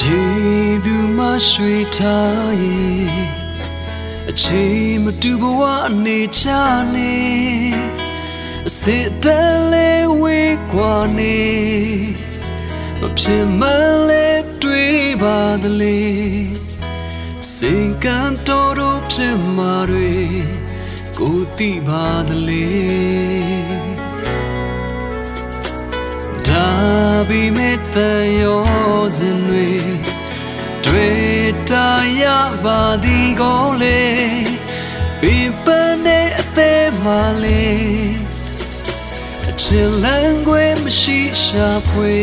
ပြေသူမရွှေထားရဲ့အချိန်မတူဘဝအနေချနေအစစ်တမ်းလေးဝေးကွာနေမဖြစ်မလဲတွေးပါသလေစိတ်ကံတော်တို့ဖြစ်မှာတွေကိုသိပါသလေဒါ ပေမဲ့တန်ရောစင်တွေတွေ့တာရပါသည်ကိုလေပြပနဲ့အသေးမှလေအချစ်လန်းခွေမရှိရှာဖွေ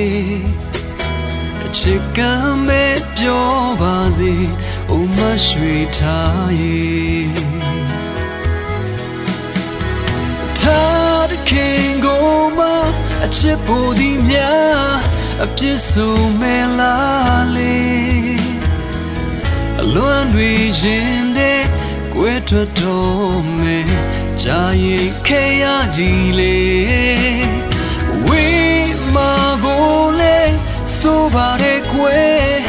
အချစ်ကမ်းမဲ့ပြောပါစေအိုမရွှေထား ချစ်ဖို့ဒီများအပြစ်ဆုံးမဲလားလေအလွန်တွေရင်တဲ့ကွဲထွက်တော်မဲကြာရင်ခဲရကြည်လေဝေးမာကိုလေဆိုပါတဲ့ကွယ်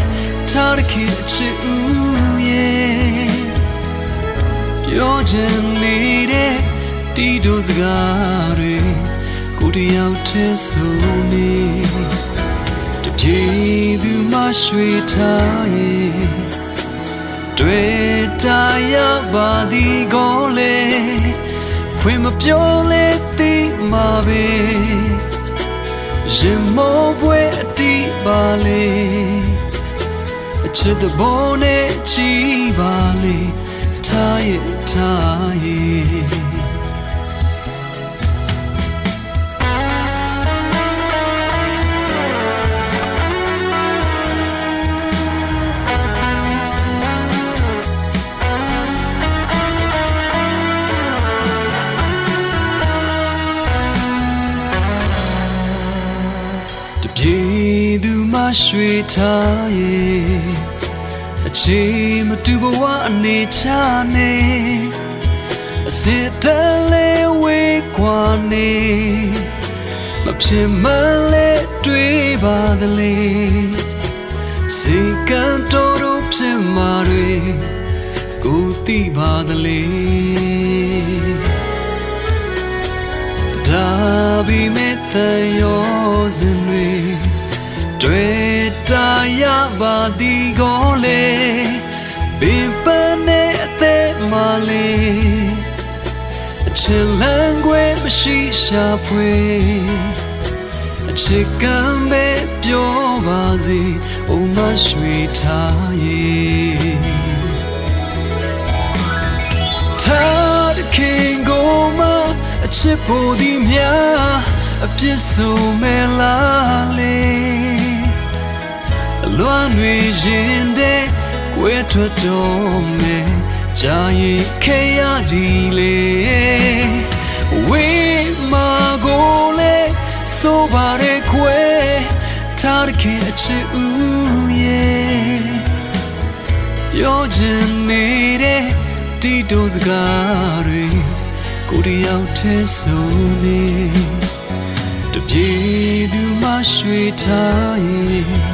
ထားတဲ့ခင်အချစ်ဦးရဲ့ပြောချင်နေတဲ့တီတို့စကားတွေကို တယောက်တည်းဆိုနေတပြေသူမရွှေထားရဲ့တွေ့တာရပါသည်ကိုလေဖွင့်မပြောလေသိမှာပဲရင်မောပွဲအတီးပါလေအချစ်တဘောနဲ့ချီပါလေထားရဲ့ထားရဲ့ ရွှေထားရဲ့အချိန်မတူဘဝအနေချနေအစစ်တမ်းလေးဝေးခွာနေမဖြစ်မလဲတွေးပါသလေစိတ်ကံတော်တို့ဖြစ်မှာတွေကိုသိပါသလေဒါပေမဲ့တန်ရောစင် တွေတွေ့တာရပါသည်ကိုလေပင်ပန်းနဲ့အသက်မှလေအချစ်လန်းခွဲမရှိရှာဖွေအချစ်ကံပဲပြောပါစေအိုမရွှေထားရဲ့ထားတဲ့ခင်ကိုမအချစ်ဖို့ဒီများအပြစ်ဆုံးမဲလားလေအ လွန်တွေရင်တဲ့ကွဲထွက်တော်မဲကြာရင်ခဲရကြည်လေဝေးမာကိုလေဆိုပါရဲခွဲထားတဲ့ခင်အချစ်ဦးရဲ့ပြောချင်နေတဲ့တီတိုစကားတွေကိုတယောက်တည်းဆိုနေတပြေသူမရွှေထားရဲ့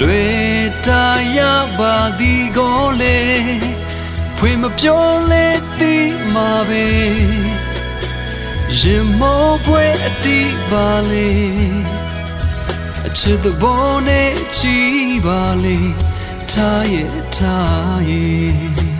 တွေ့တာရပါသည်ကိုလေဖွင့်မပြောလေသိမှာပဲရင်မောပွဲအတီးပါလေအချစ်သဘောနဲ့ချီပါလေထားရဲ့ထားရဲ့